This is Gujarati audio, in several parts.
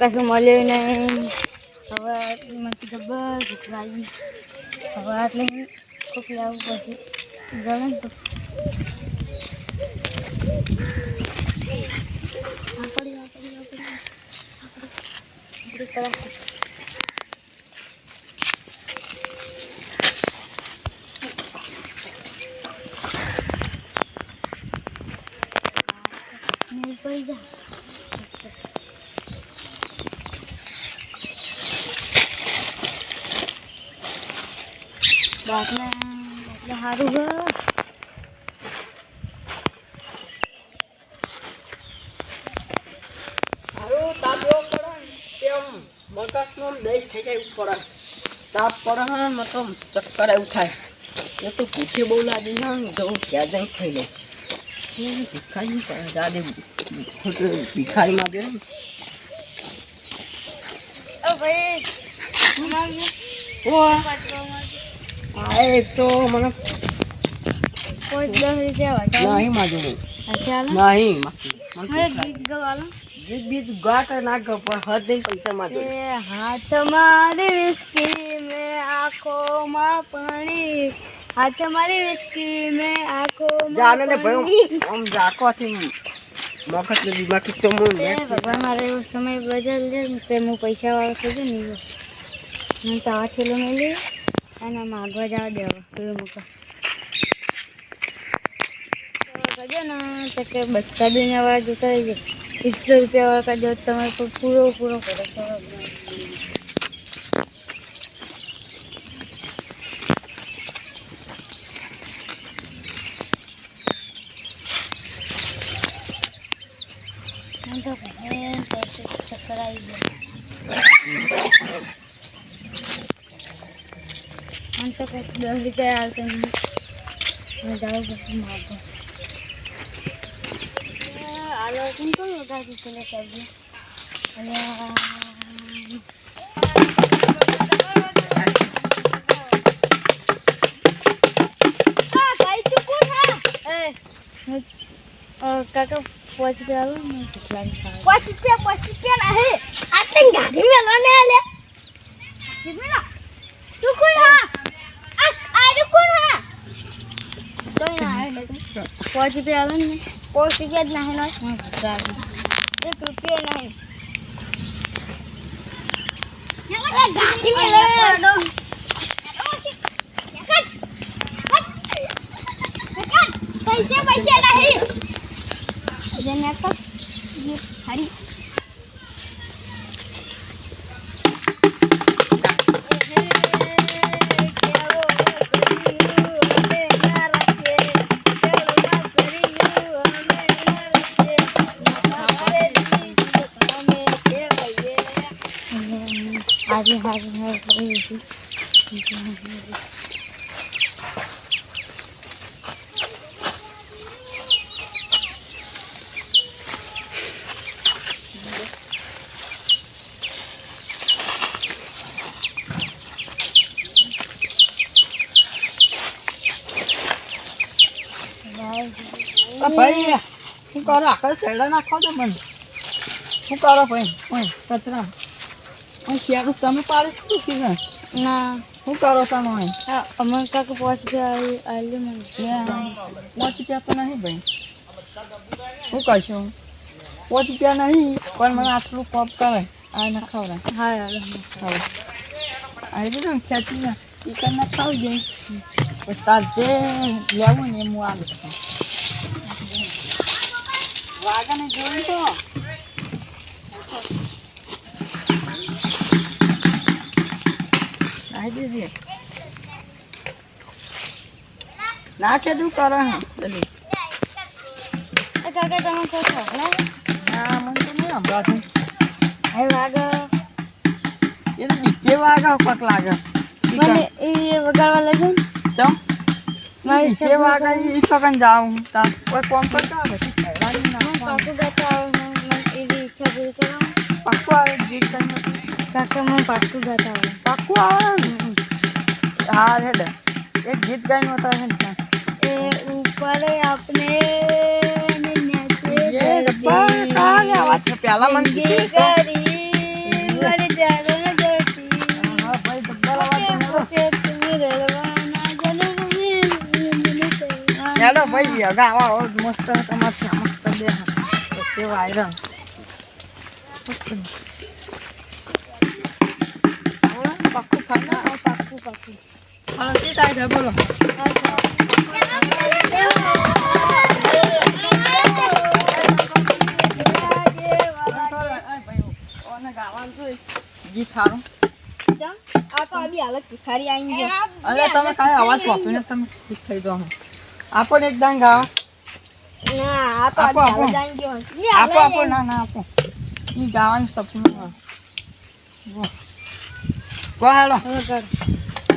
કશું મળ્યું નહીં. હવે મને જબર ભૂખ લાગી હવે આટલે કોક લાવવું પછી. ને તો. પડી જા બાટલા બાટલા સારું હ. હારું તાપ એવો પડે આમ મગજનો દહીં થઈ જાય પડે. તાપ પડે ને આમ ચક્કર એવું થાય. એ તો ભૂખે બહુ લાગી ને જવું ત્યાં જઈને ખાઈ એ ભિખારી દાદે ભિખારીમાં બે ઓ ભાઈ ઓ પાછો માગજો આ એક તો મને કોઈ દસ રૂપિયા વધારે નહીં માજો હશે હાલો. નહીં હવે ગીત ગવાલો ગીત બીત ગાટ ના ગયો પણ હદ દઈને પૈસા માજો એ હાથ મારી વિસ્કી મેં આંખોમાં પાણી હાથ મારી વિસ્કી મેં આંખોમાં જાને ને પાણી. ભાઈ આમ જાકોથી મગજ ને બીમારી તો હું એ ભગવાન મારે એવો સમય બદલ છે ને તે હું પૈસા વાળો થઈ ગયો ને એવો. હું તો આ છેલ્લો મેલી અને માગવા જવા દેવા. પેલું મૂકો. કરજો ને, તો કે બધા દુનિયા વાળા જોતા રહેજો એકસો રૂપિયા વાળા કરજો તમારે પર પૂરો કરો. છો તો ચક્કર આવી ગયા મને તો કંઈક દસ રૂપિયા આવતા જાઉં પછી માગો આલો કોણ કોણ લગાવી છે કરજો અને કાકા પાંચ રૂપિયા આલો ને હે આ ગાડી મેલો ને લે તું કોણ હા આ આરે કોણ હા કોઈ ના આવે પાંચ રૂપિયા આલો ને? પાંચ રૂપિયા જ નહીં નો એક રૂપિયો નહીં. પૈસા પૈસા નહીં. જેને હરી. હારી કરી આ ભાઈ શું કરો આખા શેરડા નાખો છો મને શું કરો ભાઈ ઓય કચરા હું શેરું તમે પાડે શું છે ને. ના શું કરો તમે અમર કાકા પાંચ રૂપિયા આલ્યું મને. પાંચ રૂપિયા તો નહીં ભાઈ. શું કહીશું પાંચ રૂપિયા નહીં પણ મને આટલું કોપ કરે. આ ના ખવડાય. હા યાર હવે. આવી બધું ખેંચી ના ચિકન ના ખાવી જાય પછી તાર જે લેવું ને એમ હું આવી છું. વાઘાને જોયું તો? દીધી નાખે તું કરે હા પેલી કાકા તમે કોઈ છોકરા ના મને તો નહીં સંભળાતું હવે વાગ એ તો નીચે વાગે પક લાગે મને એ વગાડવા લાગે ને ચમ મારી નીચે વાગે એ છોકન જાઉં તા કોઈ કોમ કરતા પછી કહેવાની હું ના કાકુ ગાતા મને એવી ઈચ્છા પૂરી કરાવો પાક્કું આવે ગીત કરીને કાકા મને પાકું ગાતા આવડે પાક્કું આવે ને હા હેડ એક ગીત ગાઈને બતાવે ને એ ઉપર આપને ને નીચે એ ડબ્બા ધરતી. કાં ગયા છે? પહેલા મને જિંદગી કીધું તો. કરી ન જતી હા ભાઈ ડબ્બા. હેડો ભાઈ અગા આવા મસ્ત તમારે મસ્ત બે કેવા આયરન પાક્કું ફાટા હા, પાક્કું પાક્કું હા શું થાય બોલો ગીત સારું આ તો આવી હાલત ભિખારી આવીને ગયો અરે તમે કાંઈ અવાજ વાપરીને તમે ઠીક થઈ જાઓ આપો ને ના આ તો આપો, આપો. આપો આપો ના ના ગાવાનું સપનું. જો.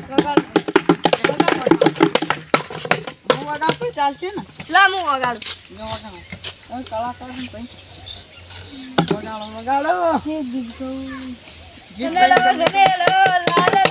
વગાડ. વગાડ. ચાલશે ને લા હું વગાડું વગાડો કલાકાર વગાડો વગાડો. સનેડો લાલ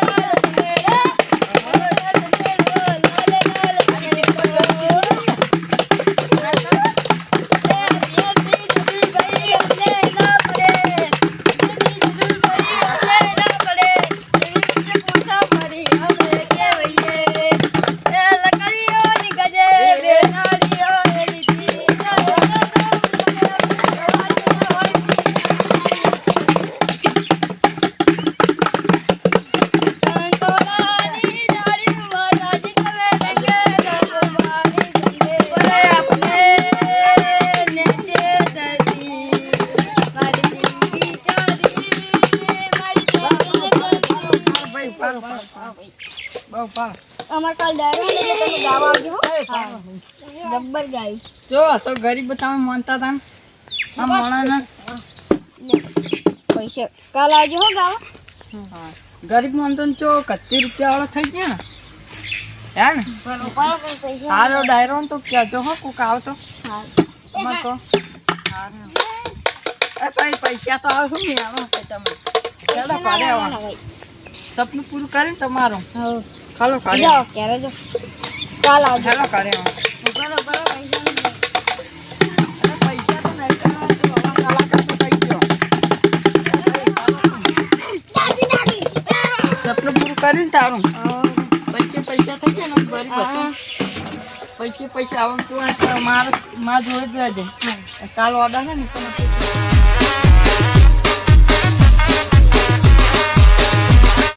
અમાર કાલ ડાયરો એટલે તમે ગાવા આવજો હો. એ પાડો જબ્બર ગાયું. જો તો ગરીબ તમે માનતા હતા ને. માણસને પૈસા. કાલ આવજો હો ગાવા. ગરીબ માનતો ને ચો કત્તી રૂપિયા વાળો થઈ ગયા ને. હે ને? બરોબર હારો ડાયરો તો કહેજો હો કોક આવતો. હા. અમાર તો. પૈસા તો આવે શું નહીં આવે તમે ચાલો કાઢે આવા. સપનું પૂરું કરીને તમારું? હાલો જાઓ ક્યારે જો. કાલ આવજો પૈસા પૈસા તો નહીં સપનું પૂરું કરીને તારું? પૈસા પૈસા થઈ ગયા ને ગરીબ પૈસા પૈસા આવું તું મારે માં જોડે જ રહેજે. કાલ ઓર્ડર છે ને